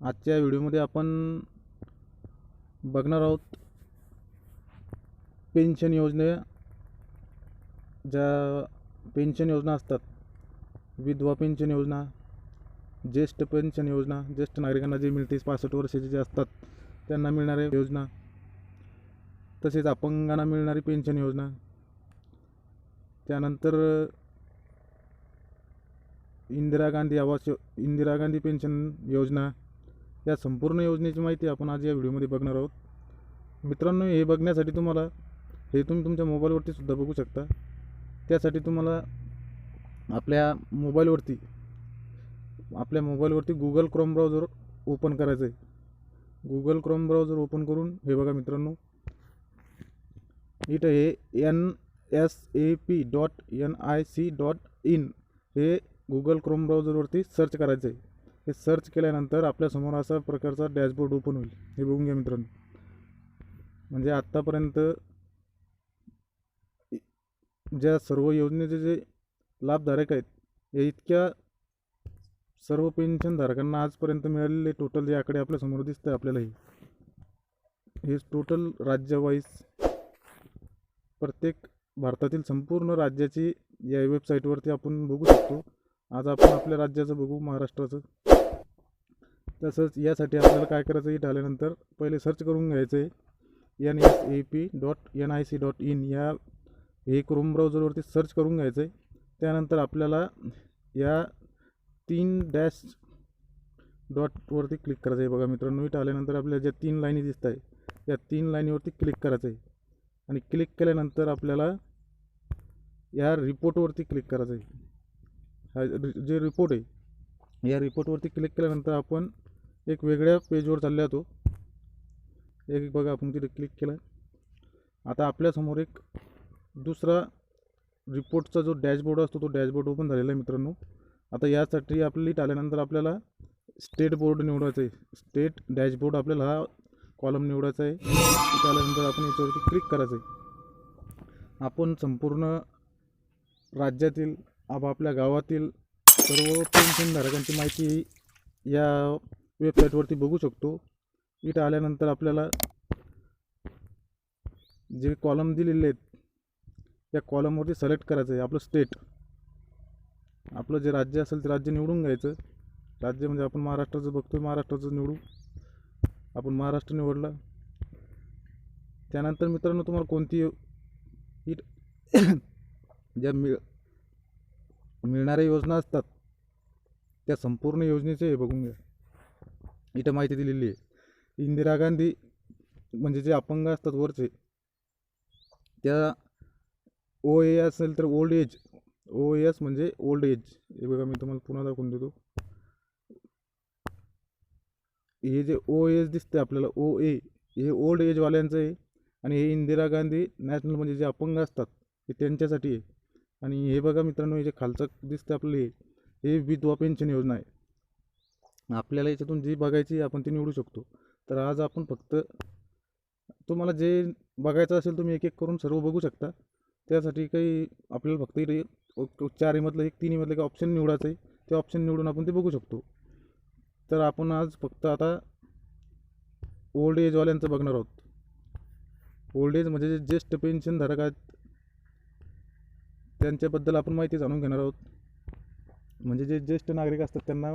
आजच्या व्हिडिओमध्ये आपण बघणार आहोत पेन्शन योजने ज्या पेन्शन योजना असतात विधवा पेन्शन योजना ज्येष्ठ पेन्शन योजना ज्येष्ठ नागरिकांना जे मिळते पासष्ट वर्षाचे जे असतात त्यांना मिळणाऱ्या योजना तसेच अपंगांना मिळणारी पेन्शन योजना त्यानंतर इंदिरा गांधी आवास यो इंदिरा गांधी पेन्शन योजना या संपूर्ण योजनेची माहिती आपण आज या व्हिडिओमध्ये बघणार आहोत. मित्रांनो हे बघण्यासाठी तुम्हाला हे तुम्ही तुमच्या मोबाईलवरती सुद्धा बघू शकता. त्यासाठी तुम्हाला आपल्या मोबाईलवरती आपल्या मोबाईलवरती गुगल क्रोम ब्राउझर ओपन करायचं आहे. गुगल क्रोम ब्राउझर ओपन करून हे बघा मित्रांनो. इथं हे N S A P dot N I C dot in हे गुगल क्रोम ब्राउझरवरती सर्च करायचं आहे. हे सर्च केल्यानंतर आपल्यासमोर असा प्रकारचा डॅशबोर्ड ओपन होईल. हे बघून घ्या मित्रांनो. म्हणजे आत्तापर्यंत ज्या सर्व योजनेचे जे लाभधारक आहेत या इतक्या सर्व पेन्शनधारकांना आजपर्यंत मिळालेले टोटल जे आकडे आपल्यासमोर दिसतं आपल्याला हे. हे टोटल राज्यवाईज प्रत्येक भारतातील संपूर्ण राज्याची या वेबसाईटवरती आपण बघू शकतो. आज आपण आपल्या राज्याचं बघू महाराष्ट्राचं. तसंच यासाठी आपल्याला काय करायचं इथं आल्यानंतर पहिले सर्च करून घ्यायचं आहे N S A P dot N I C dot in या हे क्रोम ब्राउझरवरती सर्च करून घ्यायचं आहे त्यानंतर आपल्याला या तीन डॅश डॉटवरती क्लिक करायचं आहे बघा मित्रांनो इथं आल्यानंतर आपल्याला ज्या तीन लाईनी दिसत आहे त्या तीन लाईनीवरती क्लिक करायचं आहे आणि क्लिक केल्यानंतर आपल्याला या रिपोर्टवरती क्लिक करायचं आहे हा रि- जे रिपोर्ट आहे या रिपोर्टवरती क्लिक केल्यानंतर आपण एक वेगळ्या पेजवर चालला जातो एक बघा आपण तिथे क्लिक केलं आता आपल्यासमोर एक दुसरा रिपोर्टचा जो डॅशबोर्ड असतो तो डॅशबोर्ड ओपन झालेला आहे मित्रांनो. आता यासाठी आपली आल्यानंतर आपल्याला स्टेट बोर्ड निवडायचं आहे. स्टेट डॅशबोर्ड आपल्याला हा कॉलम निवडायचा आहे. त्यानंतर आपण याच्यावरती क्लिक करायचं आहे. आपण संपूर्ण राज्यातील आपापल्या गावातील सर्व पेन्शनधारकांची माहिती या वेबसाईटवरती बघू शकतो. इथं आल्यानंतर आपल्याला जे कॉलम दिलेले आहेत या कॉलमवरती सिलेक्ट करायचं आहे आपलं स्टेट आपलं जे राज्य असेल ते राज्य निवडून घ्यायचं. राज्य म्हणजे आपण महाराष्ट्राचं बघतोय महाराष्ट्राचं निवडू. आपण महाराष्ट्र निवडला. त्यानंतर मित्रांनो तुम्हाला कोणती इट ज्या मिळ मिळणाऱ्या योजना असतात त्या संपूर्ण योजनेचे हे बघून घ्या. इथं माहिती दिलेली आहे. इंदिरा गांधी म्हणजे जे अपंग असतात वरचे त्या ओ ए असेल तर ओल्ड एज ओ एस म्हणजे ओल्ड एज हे बघा मी तुम्हाला पुन्हा दाखवून देतो. हे जे ओ एज दिसते आपल्याला ओ ए हे ओल्ड एजवाल्यांचं आहे आणि हे इंदिरा गांधी नॅशनल म्हणजे जे अपंग असतात हे त्यांच्यासाठी आहे. आणि हे बघा मित्रांनो हे जे खालचं दिसतं आपले हे विधवा पेन्शन योजना आहे. आपल्याला याच्यातून जी बघायची आपण ती निवडू शकतो. तर आज आपण फक्त तुम्हाला जे बघायचं असेल तुम्ही एक एक करून सर्व बघू शकता. त्यासाठी काही आपल्याला फक्त इथे एक- तीन एक तिन्हीमधलं ऑप्शन निवडायचं आहे. ते ऑप्शन निवडून आपण ते बघू शकतो. तर आपण आज फक्त आता ओल्ड एजवाल्यांचं बघणार आहोत. ओल्ड एज म्हणजे जे ज्येष्ठ पेन्शनधारक आहेत त्यांच्याबद्दल आपण माहिती जाणून घेणार आहोत. म्हणजे जे ज्येष्ठ नागरिक असतात त्यांना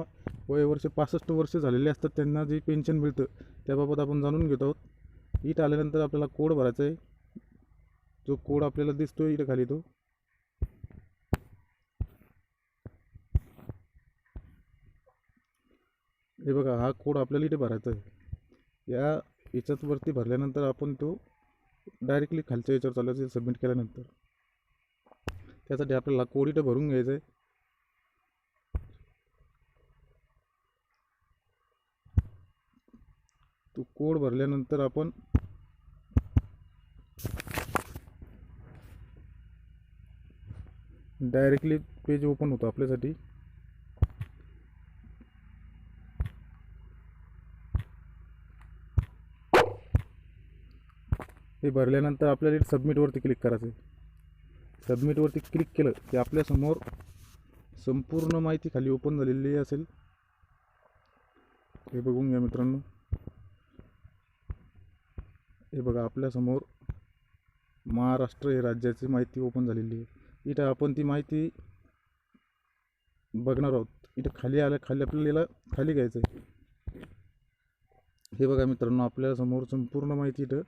वय वर्ष पासष्ट वर्ष झालेले असतात त्यांना जे पेन्शन मिळतं त्याबाबत आपण जाणून घेत आहोत. इथं आल्यानंतर आपल्याला कोड भरायचा आहे. जो कोड आपल्याला दिसतो इथं खाली तो. हे बघा हा कोड आपल्याला इथे भरायचा आहे. या याच्यात वरती भरल्यानंतर आपण तो डायरेक्टली खालच्या याच्यावर चालायचं सबमिट केल्यानंतर. त्यासाठी आपल्याला कोड इथं भरून घ्यायचं आहे. तो कोड भरल्यानंतर आपण डायरेक्टली पेज ओपन होतं आपल्यासाठी. हे भरल्यानंतर आपल्याला सबमिटवरती क्लिक करायचं आहे सबमिटवरती क्लिक केलं की आपल्यासमोर संपूर्ण माहिती खाली ओपन झालेली असेल. हे बघून घ्या मित्रांनो. हे बघा आपल्यासमोर महाराष्ट्र हे राज्याची माहिती ओपन झालेली आहे. इथं आपण ती माहिती बघणार आहोत. इथं खाली आलं खाली आपल्याला खाली घ्यायचं आहे. हे बघा मित्रांनो आपल्यासमोर संपूर्ण माहिती इथं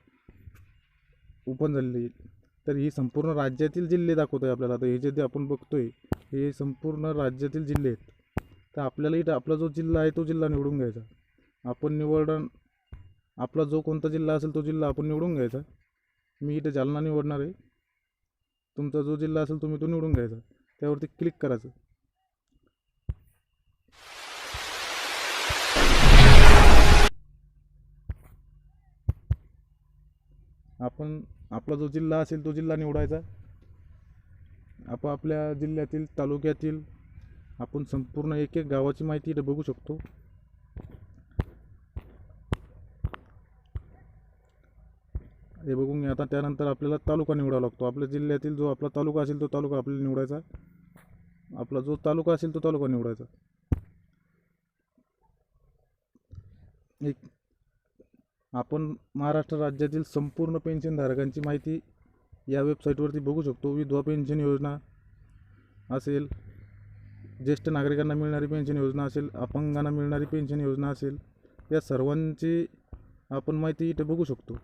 ओपन झालेली आहे. तर ही संपूर्ण राज्यातील जिल्हे दाखवत आहे आपल्याला. तर हे जे ते आपण बघतोय हे संपूर्ण राज्यातील जिल्हे आहेत. तर आपल्याला इथं आपला जो जिल्हा आहे तो जिल्हा निवडून घ्यायचा. आपण निवडण आपला जो कोणता जिल्हा असेल तो जिल्हा आपण निवडून घ्यायचा. मी इथे जालना निवडणार आहे. तुमचा जो जिल्हा असेल तुम्ही तो निवडून घ्यायचा. त्यावरती क्लिक करायचं. आपण आपला जो जिल्हा असेल तो जिल्हा निवडायचा. आपण आपल्या जिल्ह्यातील तालुक्यातील आपण संपूर्ण एक एक गावाची माहिती इथं बघू शकतो. हे बघून घ्या. आता त्यानंतर आपल्याला तालुका निवडावा लागतो. आपल्या जिल्ह्यातील जो आपला तालुका असेल तो तालुका आपल्याला निवडायचा. आपला जो तालुका असेल तो तालुका निवडायचा. एक आपण महाराष्ट्र राज्यातील संपूर्ण पेन्शनधारकांची माहिती या वेबसाईटवरती बघू शकतो. विधवा पेन्शन योजना असेल ज्येष्ठ नागरिकांना मिळणारी पेन्शन योजना असेल अपंगांना मिळणारी पेन्शन योजना असेल या सर्वांची आपण माहिती इथे बघू शकतो.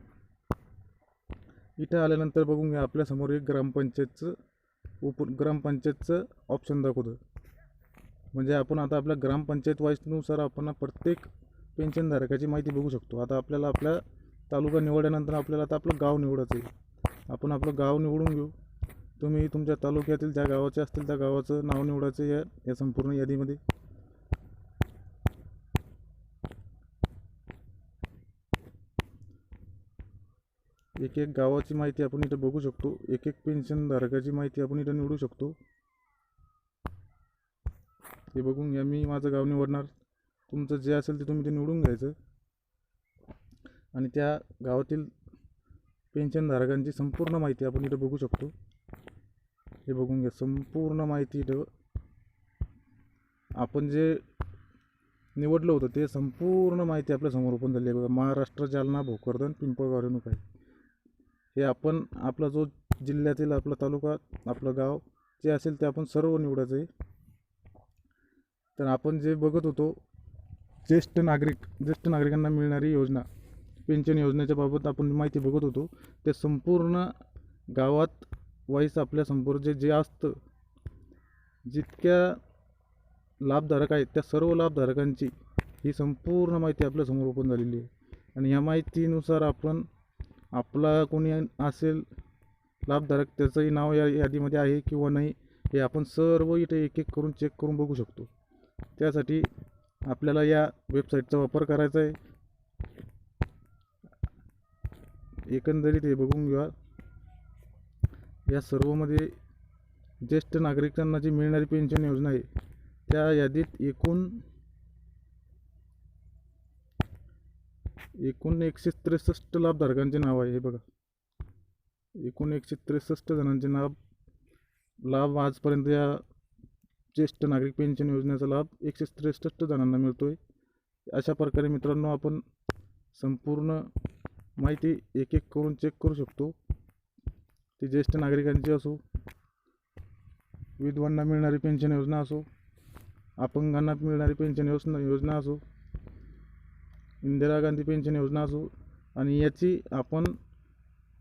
इथं आल्यानंतर बघून घ्या आपल्यासमोर एक ग्रामपंचायतचं उप ग्रामपंचायतचं ऑप्शन दाखवतं म्हणजे आपण आता आपल्या ग्रामपंचायत वाईजनुसार आपण प्रत्येक पेन्शनधारकाची माहिती बघू शकतो. आता आपल्याला आपल्या तालुका निवडल्यानंतर आपल्याला आता आपलं गाव निवडायचं आहे. आपण आपलं गाव निवडून घेऊ. तुम्ही तुमच्या तालुक्यातील ज्या गावाचे असतील त्या गावाचं नाव निवडायचं या या संपूर्ण यादीमध्ये. एक एक गावाची माहिती आपण इथं बघू शकतो. एक एक पेन्शनधारकाची माहिती आपण इथं निवडू शकतो. हे बघून घ्या मी माझं गाव निवडणार. तुमचं जे असेल ते तुम्ही ते निवडून घ्यायचं. आणि त्या गावातील पेन्शनधारकांची संपूर्ण माहिती आपण इथं बघू शकतो. हे बघून घ्या संपूर्ण माहिती इथं. आपण जे निवडलं होतं ते संपूर्ण माहिती आपल्यासमोर ओपन झाली आहे. बघा महाराष्ट्र जालना भोकरदन पिंपळगाव रेणुका आहे हे आपण आपला जो जिल्ह्यातील आपला तालुका आपलं गाव जे असेल ते आपण सर्व निवडायचं आहे. तर आपण जे बघत होतो ज्येष्ठ नागरिक ज्येष्ठ नागरिकांना मिळणारी योजना पेन्शन योजनेच्या बाबत आपण माहिती बघत होतो ते संपूर्ण गावात वाईस आपल्या संपूर्ण जे जे असतं जितक्या लाभधारक आहेत त्या सर्व लाभधारकांची ही संपूर्ण माहिती आपल्यासमोर ओपन झालेली आहे. आणि ह्या माहितीनुसार आपण आपला कोणी असेल लाभधारक त्याचंही नाव या यादीमध्ये आहे किंवा नाही हे आपण सर्व इथे एक एक करून चेक करून बघू शकतो. त्यासाठी आपल्याला या वेबसाईटचा वापर करायचा आहे. एकंदरीत हे बघून घ्या. या सर्वमध्ये ज्येष्ठ नागरिकांना जी मिळणारी पेन्शन योजना आहे त्या यादीत एकूण एकूण एकशे त्रेसष्ट लाभधारकांचे नाव आहे हे बघा. एकूण एकशे त्रेसष्ट जणांचे नाव लाभ आजपर्यंत या ज्येष्ठ नागरिक पेन्शन योजनेचा लाभ एकशे त्रेसष्ट जणांना मिळतो आहे अशा प्रकारे मित्रांनो आपण संपूर्ण माहिती एक एक करून चेक करू शकतो. ती ज्येष्ठ नागरिकांची असो विधवांना मिळणारी पेन्शन योजना असो अपंगांना मिळणारी पेन्शन योजना योजना असो इंदिरा गांधी पेन्शन योजना असो आणि याची आपण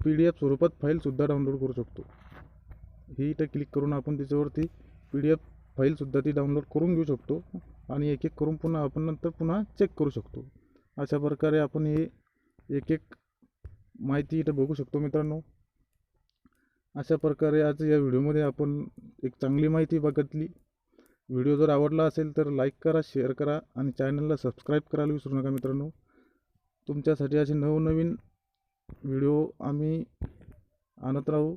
पी डी एफ स्वरूपात फाईलसुद्धा डाउनलोड करू शकतो. ही इथं क्लिक करून आपण त्याच्यावरती पी डी एफ फाईलसुद्धा ती डाउनलोड करून घेऊ शकतो आणि एक एक करून पुन्हा आपण नंतर पुन्हा चेक करू शकतो. अशा प्रकारे आपण हे एक एक माहिती इथं बघू शकतो मित्रांनो. अशा प्रकारे आज या व्हिडिओमध्ये आपण एक चांगली माहिती बघितली. व्हिडिओ जर आवडला असेल तर लाईक करा शेअर करा आणि चॅनलला सबस्क्राईब करायला विसरू नका मित्रांनो. तुमच्यासाठी असे नवनवीन व्हिडिओ आम्ही आणत राहू.